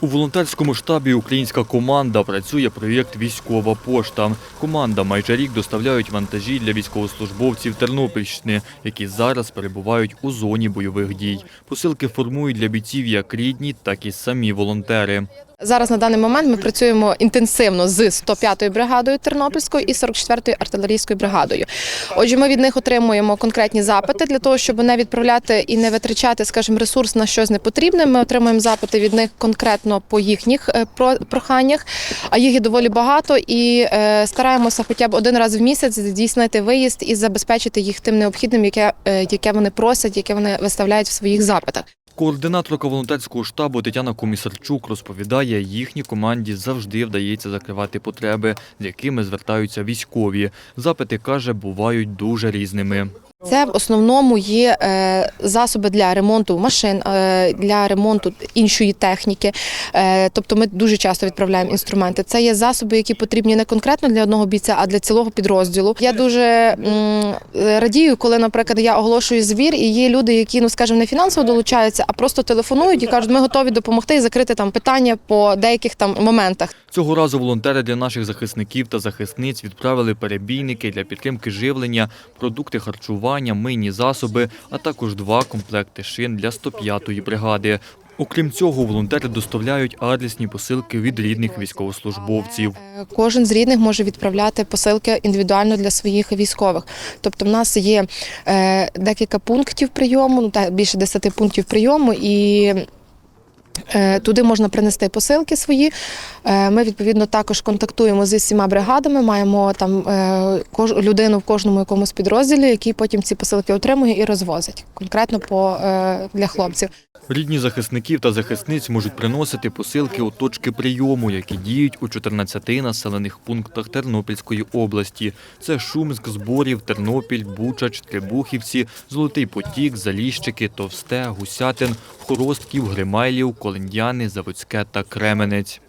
У волонтерському штабі українська команда працює проєкт Військова пошта. Команда майже рік доставляють вантажі для військовослужбовців Тернопільщини, які зараз перебувають у зоні бойових дій. Посилки формують для бійців як рідні, так і самі волонтери. Зараз на даний момент ми працюємо інтенсивно з 105-ю бригадою Тернопільською і 44-ю артилерійською бригадою. Отже, ми від них отримуємо конкретні запити для того, щоб не відправляти і не витрачати, скажімо, ресурс на щось непотрібне. Ми отримуємо запити від них конкретно по їхніх е, проханнях, а їх є доволі багато, і е, стараємося хоча б один раз в місяць здійснити виїзд і забезпечити їх тим необхідним, яке, е, яке вони просять, яке вони виставляють в своїх запитах. Координаторка волонтерського штабу Тетяна Комісарчук розповідає, їхній команді завжди вдається закривати потреби, з якими звертаються військові. Запити каже, бувають дуже різними. Це в основному є е, засоби для ремонту машин, е, для ремонту іншої техніки. Е, тобто ми дуже часто відправляємо інструменти. Це є засоби, які потрібні не конкретно для одного бійця, а для цілого підрозділу. Я дуже радію, коли, наприклад, я оголошую збір, і є люди, які, ну скажімо, не фінансово долучаються, а просто телефонують і кажуть, ми готові допомогти і закрити там питання по деяких там моментах. Цього разу волонтери для наших захисників та захисниць відправили перебійники для підтримки живлення, продукти харчування, мийні засоби, а також два комплекти шин для 105-ї бригади. Окрім цього, волонтери доставляють адресні посилки від рідних військовослужбовців. Е, Кожен з рідних може відправляти посилки індивідуально для своїх військових. Тобто, в нас є е, декілька пунктів прийому, ну більше 10 пунктів прийому, і туди можна принести посилки свої. Е, Ми відповідно також контактуємо зі всіма бригадами. Маємо там е, людину в кожному якомусь підрозділі, який потім ці посилки отримує і розвозить конкретно по е, для хлопців. Рідні захисників та захисниць можуть приносити посилки у точки прийому, які діють у 14 населених пунктах Тернопільської області. Це Шумськ, Зборів, Тернопіль, Бучач, Трибухівці, Золотий Потік, Заліщики, Товсте, Гусятин, Хоростків, Гримайлів, Колендяни, Заводське та Кременець.